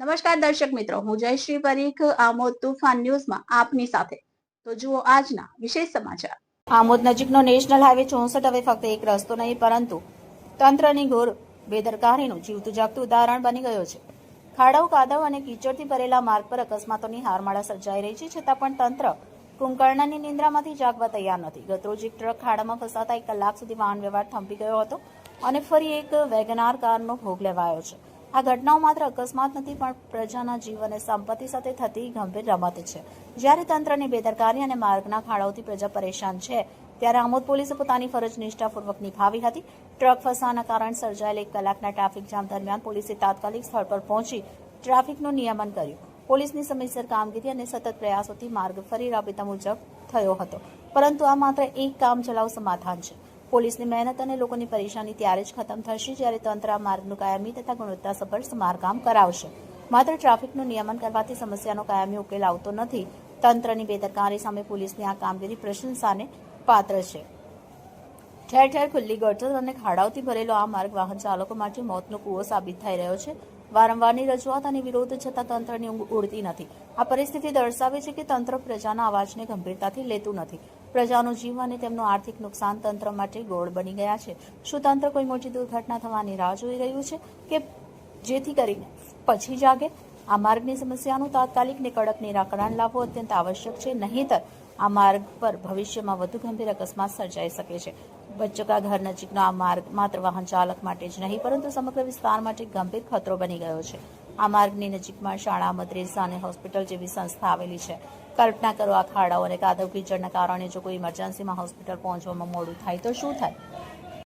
નમસ્કાર દર્શક મિત્રો, હું જયશ્રી પરીખ, આમોદ તુફાન ન્યૂઝમાં આપની સાથે. તો જુઓ આજના વિશેષ સમાચાર. આમોદ નજીકનો નેશનલ હાઈવે ચોસઠ હવે ફક્ત એક રસ્તો નહીં, પરંતુ તંત્રની ઘોર બેદરકારીનું જીવતું જાગતું ઉદાહરણ બની ગયો છે. ખાડાઓ કાદવ અને કીચડથી ભરેલા માર્ગ પર અકસ્માતોની હારમાળા સર્જાઈ રહી છે, છતાં પણ તંત્ર કુંભકર્ણની નિંદ્રામાંથી જાગવા તૈયાર નથી. ગતરોજ એક ટ્રક ખાડામાં ફસાતા એક કલાક સુધી વાહન વ્યવહાર થંભી ગયો હતો અને ફરી એક વેગનાર કારનો ભોગ લેવાયો છે. આ ઘટનાઓ માત્ર અકસ્માત નથી, પણ પ્રજાના જીવ અને સંપત્તિ સાથે થતી ગંભીર રમત છે. જ્યારે તંત્રની બેદરકારી અને માર્ગના ખાડાઓથી પ્રજા પરેશાન છે, ત્યારે આમોદ પોલીસે પોતાની ફરજ નિષ્ઠાપૂર્વક નિભાવી હતી. ટ્રક ફસાના કારણે સર્જાયેલ એક કલાકના ટ્રાફિક જામ દરમિયાન પોલીસે તાત્કાલિક સ્થળ પર પહોંચી ટ્રાફિકનું નિયમન કર્યું. પોલીસની સમયસર કામગીરી અને સતત પ્રયાસોથી માર્ગ ફરી રાબેતા મુજબ થયો હતો. પરંતુ આ માત્ર એક કામ ચલાવ સમાધાન છે. પોલીસની મહેનત અને લોકોની પરેશાની ત્યારે જ ખતમ થશે જ્યારે તંત્ર આ માર્ગનું કાયમી તથા ગુણવત્તાસભર સમારકામ કરાવશે. માત્ર ટ્રાફિકનું નિયમન કરવાથી સમસ્યાનો કાયમી ઉકેલ આવતો નથી. તંત્રની બેદરકારી સામે પોલીસની આ કામગીરી પ્રશંસાને પાત્ર છે. ઠેર ઠેર ખુલ્લી ગટર અને ખાડાઓથી ભરેલો આ માર્ગ વાહન ચાલકો માટે મોતનો કૂવો સાબિત થઈ રહ્યો છે. વારંવારની રજૂઆત અને વિરોધ છતાં તંત્રની ઊંઘ ઉડતી નથી. આ પરિસ્થિતિ દર્શાવે છે કે તંત્ર પ્રજાના અવાજને ગંભીરતાથી લેતું નથી. પ્રજાનો જીવ અને તેમનું આર્થિક નુકસાન તંત્ર માટે ગોળ બની ગયા છે. શું તંત્ર કોઈ મોટી દુર્ઘટના થવાની રાહ જોઈ રહ્યું છે કે જેથી કરીને પછી જાગે. આ માર્ગની સમસ્યાનું તાત્કાલિક ને કડક નિરાકરણ લાવવું અત્યંત આવશ્યક છે. નહીંતર આ માર્ગ પર ભવિષ્યમાં વધુ ગંભીર અકસ્માત સર્જાઈ શકે છે. બચ્ચકા ઘર નજીકનો આ માર્ગ માત્ર વાહન ચાલક માટે જ નહીં, પરંતુ સમગ્ર વિસ્તાર માટે ગંભીર ખતરો બની ગયો છે. આ માર્ગની નજીકમાં શાળા, મદ્રેસા અને હોસ્પિટલ જેવી સંસ્થા આવેલી છે. કલ્પના કરો આ ખાડાઓ અને કાદવ કીચડના કારણે જો કોઈ ઇમરજન્સીમાં હોસ્પિટલ પહોંચવામાં મોડું થાય તો શું થાય?